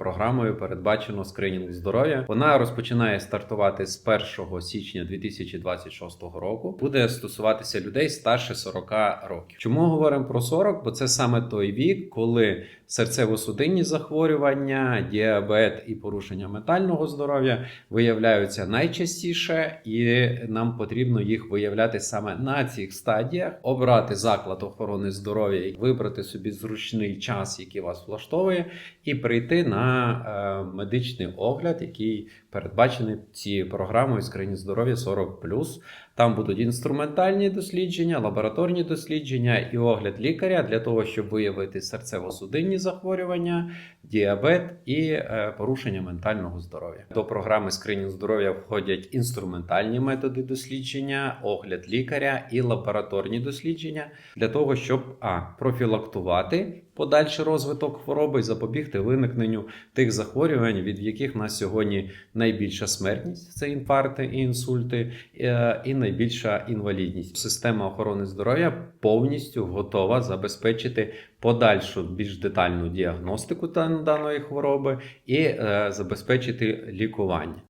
Програмою передбачено скринінг здоров'я. Вона розпочинає стартувати з 1 січня 2026 року. Буде стосуватися людей старше 40 років. Чому говоримо про 40? Бо це саме той вік, коли серцево-судинні захворювання, діабет і порушення ментального здоров'я виявляються найчастіше, і нам потрібно їх виявляти саме на цих стадіях, обрати заклад охорони здоров'я, вибрати собі зручний час, який вас влаштовує, і прийти на е, медичний огляд, який передбачений цією програмою скрині здоров'я 40+. Там будуть інструментальні дослідження, лабораторні дослідження і огляд лікаря для того, щоб виявити серцево-судинні захворювання, діабет і е, порушення ментального здоров'я. До програми скринінг здоров'я входять інструментальні методи дослідження, огляд лікаря і лабораторні дослідження для того, щоб а профілактувати подальший розвиток хвороби і запобігти виникненню тих захворювань, від яких в нас сьогодні найбільша смертність це інфаркти і інсульти, е, і найбільша інвалідність. Система охорони здоров'я повністю готова забезпечити подальшу більш детальну діагностику дан- даної хвороби і е, забезпечити лікування.